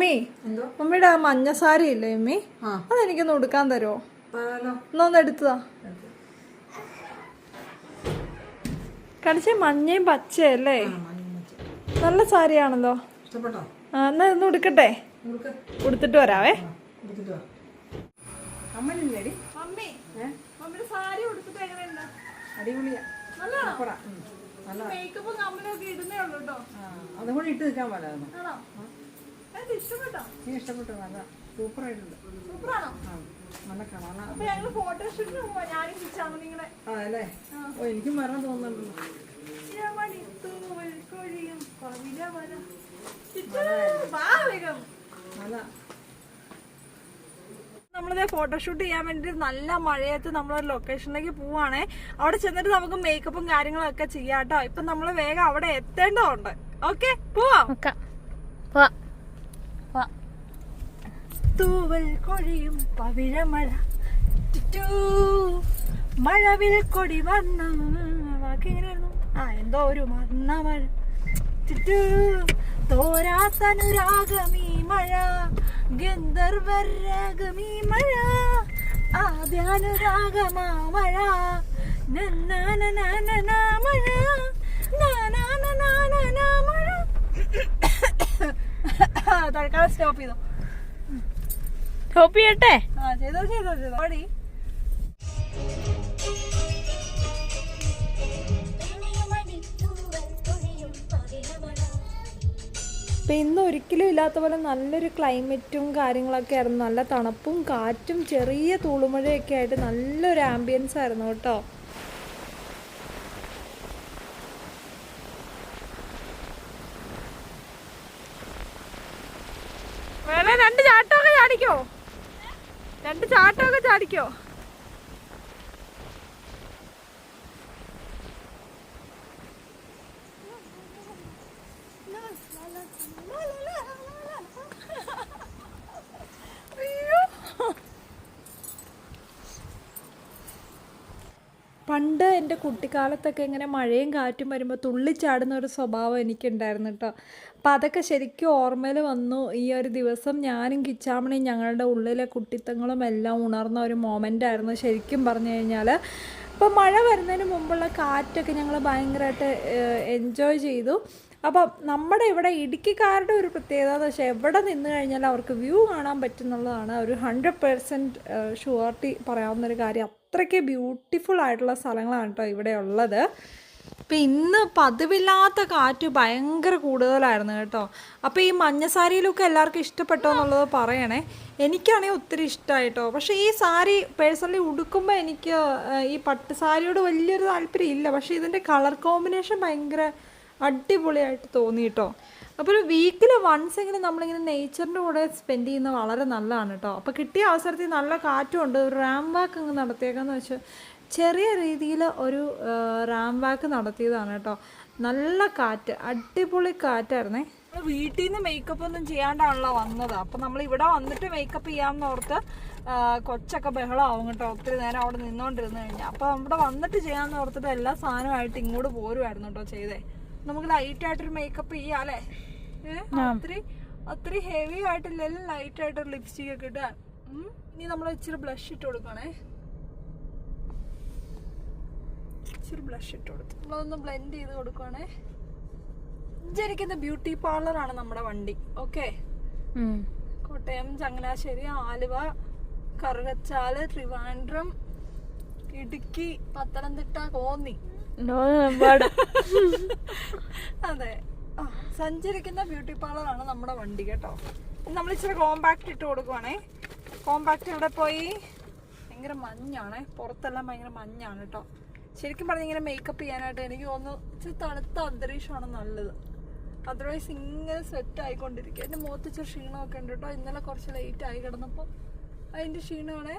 അമ്മേ ഉമ്മിയുടെ ആ മഞ്ഞ സാരി ഇല്ലേ ഉമ്മി? അത് അതെനിക്കൊന്ന് ഉടുക്കാൻ തരുമോ ഒന്നൊന്ന് എന്നാ ഒന്ന് എടുത്തതാ കടിച്ച മഞ്ഞയും പച്ചയല്ലേ. നല്ല സാരിയാണല്ലോ. ആ എന്നാ ഒന്ന് ഉടുക്കട്ടെ? ഉടുത്തിട്ട് വരാവേ. അടിപൊളിയാ. നല്ലതാണോ? മേക്കപ്പും കമ്മലൊക്കെ ഇടുന്നേ ഉള്ളൂ കേട്ടോ. അതും കൂടി ഇട്ട് നിൽക്കാൻ പാടായിരുന്നു നീ ഇഷ്ടപ്പെട്ടു? നല്ല പോവാ ഓ എനിക്കും വരാൻ തോന്നുന്നുണ്ടല്ലോ നല്ല നമ്മളിത് ഫോട്ടോഷൂട്ട് ചെയ്യാൻ വേണ്ടി നല്ല മഴയത്ത് നമ്മളൊരു ലൊക്കേഷനിലേക്ക് പോവാണേ. അവിടെ ചെന്നിട്ട് നമുക്ക് മേക്കപ്പും കാര്യങ്ങളും ഒക്കെ ചെയ്യാട്ടോ. ഇപ്പൊ നമ്മൾ വേഗം അവിടെ എത്തേണ്ടതുണ്ട്. ഓക്കെ. പോവാം. തൂവൽ കൊഴിയും പവിഴമഴ. മഴവിൽ കൊടി വന്ന വാക്കിങ്ങനെയായിരുന്നു ആ എന്തോ ഒരു വന്ന മഴ. തോരാത്തനുരാഗമീ മഴ. ഗന്ധർവരാഗമീ മഴ. ആദ്യാനുരാഗമാ മഴ. മഴ. തൽക്കാലം സ്റ്റോപ്പ് ചെയ്തോ. സ്റ്റോപ്പ് ചെയ്യട്ടെ ചെയ്തോ ചെയ്തോ ചെയ്തോ. ഇന്ന് ഒരിക്കലും ഇല്ലാത്ത പോലെ നല്ലൊരു ക്ലൈമറ്റും കാര്യങ്ങളൊക്കെ ആയിരുന്നു. നല്ല തണുപ്പും കാറ്റും ചെറിയ തൂളുമഴയൊക്കെ ആയിട്ട് നല്ലൊരു ആംബിയൻസ് ആയിരുന്നു കേട്ടോ വേണേ രണ്ട് ചാട്ടമൊക്കെ ചാടിക്കോ രണ്ട് ചാട്ടമൊക്കെ ചാടിക്കോ? പണ്ട് എന്റെ കുട്ടിക്കാലത്തൊക്കെ ഇങ്ങനെ മഴയും കാറ്റും വരുമ്പോൾ തുള്ളിച്ചാടുന്ന ഒരു സ്വഭാവം എനിക്കുണ്ടായിരുന്നു കേട്ടോ അപ്പോൾ അതൊക്കെ ശരിക്കും ഓർമ്മയിൽ വന്നു. ഈ ഒരു ദിവസം ഞാനും കിച്ചാമണിയും ഞങ്ങളുടെ ഉള്ളിലെ കുട്ടിത്തങ്ങളും എല്ലാം ഉണർന്ന ഒരു മൊമെന്റ് ആയിരുന്നു. ശരിക്കും പറഞ്ഞു കഴിഞ്ഞാൽ അപ്പോൾ മഴ വരുന്നതിന് മുമ്പുള്ള കാറ്റൊക്കെ ഞങ്ങൾ ഭയങ്കരമായിട്ട് എൻജോയ് ചെയ്തു. അപ്പം നമ്മുടെ ഇവിടെ ഇടുക്കിക്കാരുടെ ഒരു പ്രത്യേകത എന്ന് വെച്ചാൽ എവിടെ നിന്ന് കഴിഞ്ഞാൽ അവർക്ക് വ്യൂ കാണാൻ പറ്റുന്നുള്ളതാണ്. ഒരു ഹൺഡ്രഡ് പെർസെന്റ് ഷുവർട്ടി പറയാവുന്നൊരു കാര്യം. അത്രയ്ക്ക് ബ്യൂട്ടിഫുൾ ആയിട്ടുള്ള സ്ഥലങ്ങളാണ് കേട്ടോ ഇവിടെ ഉള്ളത്. അപ്പം ഇന്ന് പതിവില്ലാത്ത കാറ്റ് ഭയങ്കര കൂടുതലായിരുന്നു കേട്ടോ. അപ്പോൾ ഈ മഞ്ഞസാരിയിലൊക്കെ എല്ലാവർക്കും ഇഷ്ടപ്പെട്ടോ എന്നുള്ളത് പറയണേ. എനിക്കാണെങ്കിൽ ഒത്തിരി ഇഷ്ടമായിട്ടോ പക്ഷേ ഈ സാരി പേഴ്സണലി ഉടുക്കുമ്പോൾ എനിക്ക് ഈ പട്ട് സാരിയോട് വലിയൊരു താല്പര്യം ഇല്ല. പക്ഷേ ഇതിന്റെ കളർ കോമ്പിനേഷൻ ഭയങ്കര അടിപൊളിയായിട്ട് തോന്നി കേട്ടോ അപ്പോൾ ഒരു വീക്കിൽ വൺസ് എങ്കിലും നമ്മളിങ്ങനെ നേച്ചറിന്റെ കൂടെ സ്പെൻഡ് ചെയ്യുന്നത് വളരെ നല്ലതാണ് കേട്ടോ. അപ്പോൾ കിട്ടിയ അവസരത്തിൽ നല്ല കാറ്റും ഉണ്ട്. ഒരു റാം വാക്ക് അങ്ങ് നടത്തിയേക്കാന്ന് വെച്ചാൽ ചെറിയ രീതിയിൽ ഒരു റാം വാക്ക് നടത്തിയതാണ് കേട്ടോ. നല്ല കാറ്റ് അടിപൊളി കാറ്റായിരുന്നേ. വീട്ടിൽ നിന്ന് മേക്കപ്പ് ഒന്നും ചെയ്യാണ്ടാണല്ലോ വന്നത്. അപ്പം നമ്മൾ ഇവിടെ വന്നിട്ട് മേക്കപ്പ് ചെയ്യാമെന്ന് ഓർത്ത് കൊച്ചൊക്കെ ബഹളമാവും കേട്ടോ. ഒത്തിരി നേരം അവിടെ നിന്നോണ്ടിരുന്ന് കഴിഞ്ഞാൽ അപ്പം ഇവിടെ വന്നിട്ട് ചെയ്യാമെന്ന് ഓർത്തിട്ട് എല്ലാ സാധനമായിട്ട് ഇങ്ങോട്ട് പോരുമായിരുന്നു കേട്ടോ ചെയ്തേ. നമുക്ക് ലൈറ്റ് ആയിട്ടൊരു മേക്കപ്പ് ചെയ്യാം അല്ലേ? ഏഹ് ഒത്തിരി ഒത്തിരി ഹെവി ആയിട്ടില്ലെങ്കിലും ലൈറ്റ് ആയിട്ടൊരു ലിപ്സ്റ്റിക് ഒക്കെ ഇട്ട് ഇനി നമ്മൾ ഇച്ചിരി ബ്ലഷ് ഇട്ട് കൊടുക്കണേ. ഇച്ചിരി ബ്ലഷ് ഇട്ട് കൊടുത്തു. നമ്മളൊന്ന് ബ്ലെൻഡ് ചെയ്ത് കൊടുക്കുവാണേ. ജനിക്കുന്ന ബ്യൂട്ടി പാർലറാണ് നമ്മുടെ വണ്ടി. ഓക്കെ കോട്ടയം ചങ്ങനാശ്ശേരി ആലുവ കറുകച്ചാൽ ട്രിവാൻഡ്രം ഇടുക്കി പത്തനംതിട്ട കോന്നി. അതെ. സഞ്ചരിക്കുന്ന ബ്യൂട്ടി പാർലറാണ് നമ്മുടെ വണ്ടി കേട്ടോ. നമ്മൾ ഇച്ചിരി കോമ്പാക്ട് ഇട്ട് കൊടുക്കുവാണേ. കോമ്പാക്ട് ഇവിടെ പോയി? ഭയങ്കര മഞ്ഞാണേ. പുറത്തെല്ലാം ഭയങ്കര മഞ്ഞാണ് കേട്ടോ. ശരിക്കും പറഞ്ഞ ഇങ്ങനെ മേക്കപ്പ് ചെയ്യാനായിട്ട് എനിക്ക് തോന്നുന്നു ഇച്ചിരി തണുത്ത അന്തരീക്ഷമാണ് നല്ലത്. അതർവൈസ് ഇങ്ങനെ സെറ്റ് ആയിക്കൊണ്ടിരിക്കുക. എന്റെ മുഖത്ത് ഇച്ചിരി ക്ഷീണമൊക്കെ ഉണ്ട് കേട്ടോ. ഇന്നലെ കുറച്ച് ലേറ്റ് ആയി കിടന്നപ്പോൾ അതിന്റെ ക്ഷീണമാണേ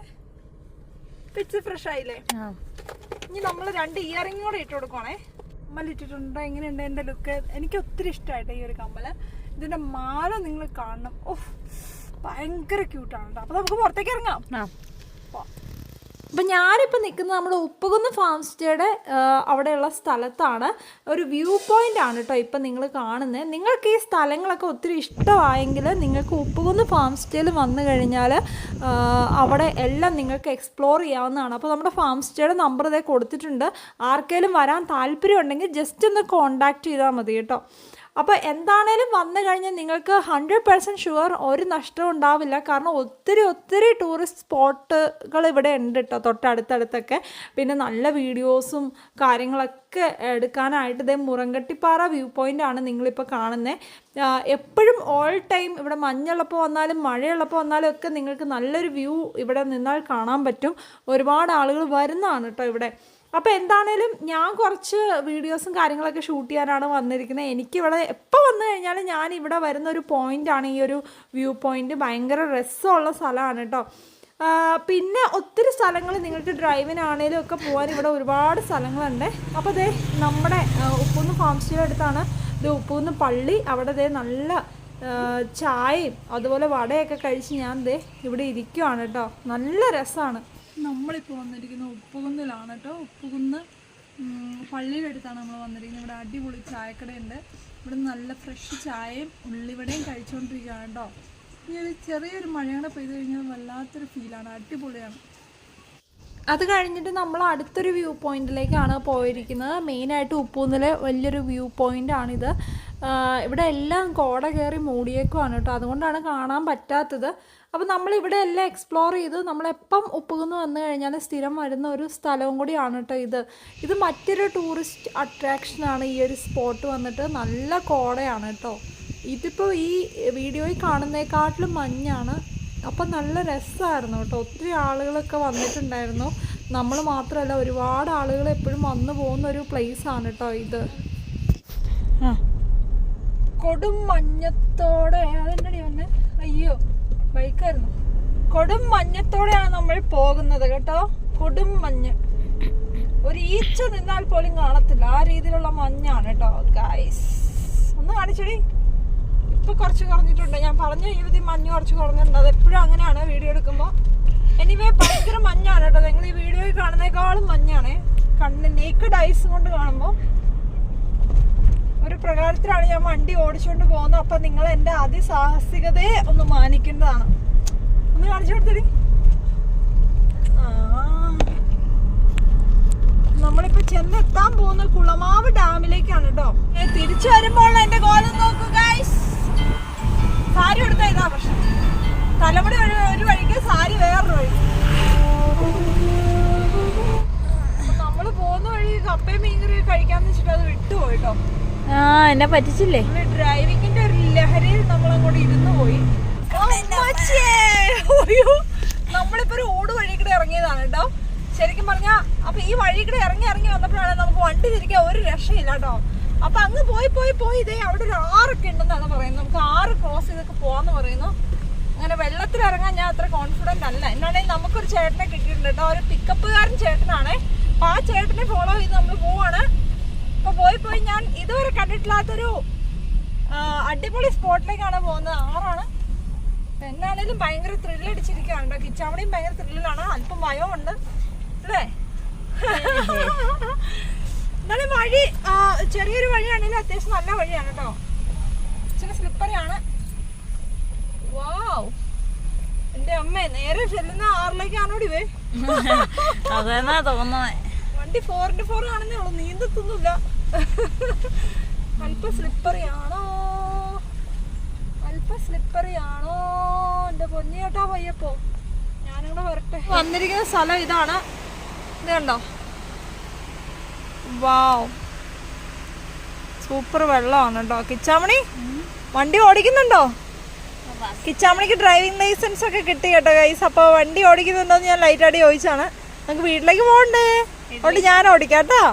പിച്ച് ഫ്രഷ് ആയില്ലേ? ഇനി നമ്മൾ രണ്ട് ഇയറിംഗ് കൂടെ ഇട്ട് കൊടുക്കുവാണേ. കമ്മൽ ഇട്ടിട്ടുണ്ട്? എങ്ങനെയുണ്ട് എന്റെ ലുക്ക് എനിക്ക് ഒത്തിരി ഇഷ്ടമായിട്ട് ഈ ഒരു കമ്മൽ. ഇതിന്റെ മാല നിങ്ങൾ കാണണം. ഓഹ് ഭയങ്കര ക്യൂട്ടാണ് കേട്ടോ. അപ്പൊ നമുക്ക് പുറത്തേക്ക് ഇറങ്ങാം. അപ്പം ഞാനിപ്പോൾ നിൽക്കുന്നത് നമ്മുടെ ഉപ്പുകുന്ന് ഫാം സ്റ്റേയുടെ അവിടെയുള്ള സ്ഥലത്താണ്. ഒരു വ്യൂ പോയിന്റ് ആണ് കേട്ടോ ഇപ്പം നിങ്ങൾ കാണുന്നത്. നിങ്ങൾക്ക് ഈ സ്ഥലങ്ങളൊക്കെ ഒത്തിരി ഇഷ്ടമായെങ്കിൽ നിങ്ങൾക്ക് ഉപ്പുകുന്ന് ഫാം സ്റ്റേയിൽ വന്നു കഴിഞ്ഞാൽ അവിടെ എല്ലാം നിങ്ങൾക്ക് എക്സ്പ്ലോർ ചെയ്യാവുന്നതാണ്. അപ്പോൾ നമ്മുടെ ഫാം സ്റ്റേയുടെ നമ്പർ ഇതേ കൊടുത്തിട്ടുണ്ട്. ആർക്കെങ്കിലും വരാൻ താല്പര്യം ഉണ്ടെങ്കിൽ ജസ്റ്റ് ഒന്ന് കോണ്ടാക്ട് ചെയ്താൽ മതി കേട്ടോ അപ്പോൾ എന്താണേലും വന്നു കഴിഞ്ഞാൽ നിങ്ങൾക്ക് ഹൺഡ്രഡ് പെർസെന്റ് ഷുവർ ഒരു നഷ്ടവും ഉണ്ടാവില്ല. കാരണം ഒത്തിരി ഒത്തിരി ടൂറിസ്റ്റ് സ്പോട്ടുകൾ ഇവിടെ ഉണ്ട് കേട്ടോ തൊട്ടടുത്തടുത്തൊക്കെ. പിന്നെ നല്ല വീഡിയോസും കാര്യങ്ങളൊക്കെ എടുക്കാനായിട്ട് ഇതേ മുറങ്കട്ടിപ്പാറ വ്യൂ പോയിന്റ് ആണ് നിങ്ങളിപ്പോൾ കാണുന്നത് എപ്പോഴും ഓൾ ടൈം ഇവിടെ മഞ്ഞുള്ളപ്പോൾ വന്നാലും മഴയുള്ളപ്പോൾ വന്നാലും ഒക്കെ നിങ്ങൾക്ക് നല്ലൊരു വ്യൂ ഇവിടെ നിന്നാൽ കാണാൻ പറ്റും. ഒരുപാട് ആളുകൾ വരുന്നതാണ് കേട്ടോ ഇവിടെ. അപ്പോൾ എന്താണേലും ഞാൻ കുറച്ച് വീഡിയോസും കാര്യങ്ങളൊക്കെ ഷൂട്ട് ചെയ്യാനാണ് വന്നിരിക്കുന്നത്. എനിക്കിവിടെ എപ്പോൾ വന്നു കഴിഞ്ഞാലും ഞാൻ ഇവിടെ വരുന്ന ഒരു പോയിന്റാണ് ഈ ഒരു വ്യൂ പോയിന്റ് ഭയങ്കര രസമുള്ള സ്ഥലമാണ് കേട്ടോ പിന്നെ ഒത്തിരി സ്ഥലങ്ങൾ നിങ്ങൾക്ക് ഡ്രൈവിനാണേലും ഒക്കെ പോകാൻ ഇവിടെ ഒരുപാട് സ്ഥലങ്ങളുണ്ട്. അപ്പോൾ ദേ നമ്മുടെ ഉപ്പൂന്ന് ഫാം സ്റ്റേ അടുത്താണ്. ഇത് ഉപ്പൂന്ന് പള്ളി. അവിടെ ദേ നല്ല ചായയും അതുപോലെ വടയൊക്കെ കഴിച്ച് ഞാൻ ദേ ഇവിടെ ഇരിക്കുവാണ് കേട്ടോ നല്ല രസമാണ് നമ്മളിപ്പോൾ വന്നിരിക്കുന്നത് ഉപ്പുകുന്നിലാണ് കേട്ടോ ഉപ്പുകുന്ന് പള്ളിയുടെ അടുത്താണ് നമ്മൾ വന്നിരിക്കുന്നത്. ഇവിടെ അടിപൊളി ചായക്കടയുണ്ട്. ഇവിടെ നല്ല ഫ്രഷ് ചായയും ഉള്ളിവടയും കഴിച്ചുകൊണ്ടിരിക്കുകയാണ് കേട്ടോ ഈ ഒരു ചെറിയൊരു മഴയാണ് പെയ്ത് കഴിഞ്ഞാൽ വല്ലാത്തൊരു ഫീലാണ് അടിപൊളിയാണ്. അത് കഴിഞ്ഞിട്ട് നമ്മൾ അടുത്തൊരു വ്യൂ പോയിന്റിലേക്കാണ് പോയിരിക്കുന്നത്. മെയിനായിട്ട് ഉപ്പൂന്നിലെ വലിയൊരു വ്യൂ ആഹ് ഇവിടെ എല്ലാം കോട കയറി മൂടിയേക്കുവാണ് കേട്ടോ. അതുകൊണ്ടാണ് കാണാൻ പറ്റാത്തത്. അപ്പോൾ നമ്മൾ ഇവിടെ എല്ലാം എക്സ്പ്ലോർ ചെയ്ത് നമ്മളെപ്പം ഉപ്പുകുന്ന് വന്നു കഴിഞ്ഞാൽ സ്ഥിരം വരുന്ന ഒരു സ്ഥലവും കൂടിയാണ് കേട്ടോ ഇത്. ഇത് മറ്റൊരു ടൂറിസ്റ്റ് അട്രാക്ഷനാണ് ഈ ഒരു സ്പോട്ട് വന്നിട്ട് നല്ല കോടയാണ് കേട്ടോ. ഇതിപ്പോൾ ഈ വീഡിയോയിൽ കാണുന്നേക്കാട്ടിലും മഞ്ഞാണ്. അപ്പം നല്ല രസമായിരുന്നു കേട്ടോ. ഒത്തിരി ആളുകളൊക്കെ വന്നിട്ടുണ്ടായിരുന്നു. നമ്മൾ മാത്രമല്ല ഒരുപാട് ആളുകൾ എപ്പോഴും വന്നു പോകുന്ന ഒരു പ്ലേസ് ആണ് കേട്ടോ ഇത്. കൊടും മഞ്ഞത്തോടെ അതെന്നടി വന്നെ? അയ്യോ ബൈക്കായിരുന്നു. കൊടും മഞ്ഞത്തോടെയാണ് നമ്മൾ പോകുന്നത് കേട്ടോ. കൊടും മഞ്ഞ്. ഒരു ഈച്ച നിന്നാൽ പോലും കാണത്തില്ല. ആ രീതിയിലുള്ള മഞ്ഞാണ് കേട്ടോ ഗൈസ് ഒന്ന് കാണിച്ചടി. ഇപ്പൊ കുറച്ച് കുറഞ്ഞിട്ടുണ്ട്. ഞാൻ പറഞ്ഞ വിധി മഞ്ഞ് കുറച്ച് കുറഞ്ഞിട്ടുണ്ട്. അത് എപ്പോഴും അങ്ങനെയാണ് വീഡിയോ എടുക്കുമ്പോൾ എനിവേ ഭയങ്കര മഞ്ഞാണ് കേട്ടോ. നിങ്ങൾ ഈ വീഡിയോയിൽ കാണുന്നേക്കാളും മഞ്ഞാണ്. കണ്ണിന് നേക്കഡ് ഐസ് കൊണ്ട് കാണുമ്പോൾ ഒരു പ്രകാരത്തിലാണ് ഞാൻ വണ്ടി ഓടിച്ചുകൊണ്ട് പോകുന്നത്. അപ്പൊ നിങ്ങൾ എന്റെ അതിസാഹസികതയെ ഒന്ന് മാനിക്കേണ്ടതാണ്. ഒന്ന് കാണിച്ചു കൊടുത്തടി. നമ്മളിപ്പോൾ നമ്മളിപ്പോ ചെന്നെത്താൻ പോകുന്ന കുളമാവ് ഡാമിലേക്കാണ് കേട്ടോ തിരിച്ചു വരുമ്പോൾ എന്റെ കോലം നോക്കൂ സാരി എടുത്ത ഇതാ പ്രശ്നം. തലമുടി ഒരു ഒരു വഴിക്ക് സാരി വേറൊരു വഴി നമ്മൾ പോകുന്ന വഴി കപ്പയും മീൻകറി കഴിക്കാന്ന് വെച്ചിട്ട് അത് വിട്ടുപോയി കേട്ടോ ആ എന്നെ പറ്റിച്ചില്ലേ? ഡ്രൈവിങ്ങിന്റെ ഒരു ലഹരിയിൽ നമ്മൾ അങ്ങോട്ട് ഇരുന്നു പോയി. നമ്മളിപ്പോ ഒരു ഓട് വഴി കൂടെ ഇറങ്ങിയതാണ് കേട്ടോ. ശരിക്കും പറഞ്ഞാ അപ്പൊ ഈ വഴി കൂടെ ഇറങ്ങി ഇറങ്ങി വന്നപ്പോഴാണ് നമുക്ക് വണ്ടി തിരിക്കാൻ ഒരു രക്ഷയില്ല കേട്ടോ. അപ്പൊ അങ്ങ് പോയി പോയി പോയി ഇതേ അവിടെ ഒരു ആറൊക്കെ ഉണ്ടെന്നാണ് പറയുന്നത്. നമുക്ക് ആറ് ക്രോസ് ചെയ്തൊക്കെ പോവാന്ന് പറയുന്നു. അങ്ങനെ വെള്ളത്തിൽ ഇറങ്ങാൻ ഞാൻ അത്ര കോൺഫിഡന്റ് അല്ല. എന്നാണെങ്കിൽ നമുക്കൊരു ചേട്ടനെ കിട്ടിയിട്ടുണ്ട് കേട്ടോ. ഒരു പിക്കപ്പുകാരൻ ചേട്ടനാണ്. അപ്പൊ ആ ചേട്ടനെ ഫോളോ ചെയ്ത് നമ്മൾ പോവാണ്. അപ്പൊ പോയി പോയി ഞാൻ ഇതുവരെ കണ്ടിട്ടില്ലാത്തൊരു അടിപൊളി സ്പോട്ടിലേക്കാണ് പോകുന്നത്. ആറാണ്. എന്നാണേലും ഭയങ്കര ത്രില്ല് അടിച്ചിരിക്കുകയാണ് കേട്ടോ. കിച്ചാമണിയും ഭയങ്കര ത്രില്ലാണ് അല്പം ഭയമുണ്ട് അല്ലേ? എന്നാലും വഴി ചെറിയൊരു വഴിയാണെങ്കിലും അത്യാവശ്യം നല്ല വഴിയാണ് കേട്ടോ. ഇച്ചിരി സ്ലിപ്പറിയാണ് വാവ് എന്റെ അമ്മേ നേരെ ചെല്ലുന്ന ആറിലേക്കാണോ ഇവേ അതെന്നാ തോന്നുന്നേ? വണ്ടി ഫോർ ഇന്റു ഫോർ ആണെന്നേ ഉള്ളൂ. നീന്തത്തൊന്നുമില്ല. അല്പ സ്ലിപ്പറി ആണോ? അല്പ സ്ലിപ്പറി ആണോ? എന്റെ പൊന്നിയേട്ടാ പയ്യപ്പോ. ഞാനിവിടെ വരട്ടെ. വന്നിരിക്കുന്ന സ്ഥലം ഇതാണ്. ഇത് കണ്ടോ? വാവ്. സൂപ്പർ വെള്ളമാണ് കേട്ടോ. കിച്ചാമണി വണ്ടി ഓടിക്കുന്നുണ്ടോ? കിച്ചാമണിക്ക് ഡ്രൈവിംഗ് ലൈസൻസ് ഒക്കെ കിട്ടി കേട്ടോ ഗൈസ് അപ്പോൾ വണ്ടി ഓടിക്കുന്നുണ്ടോ എന്ന് ഞാൻ ലൈറ്റ് ആയിട്ട് ചോദിച്ചാണ്. നമുക്ക് വീട്ടിലേക്ക് പോകണ്ടേ? അതുകൊണ്ട് ഞാൻ ഓടിക്കാം കേട്ടോ.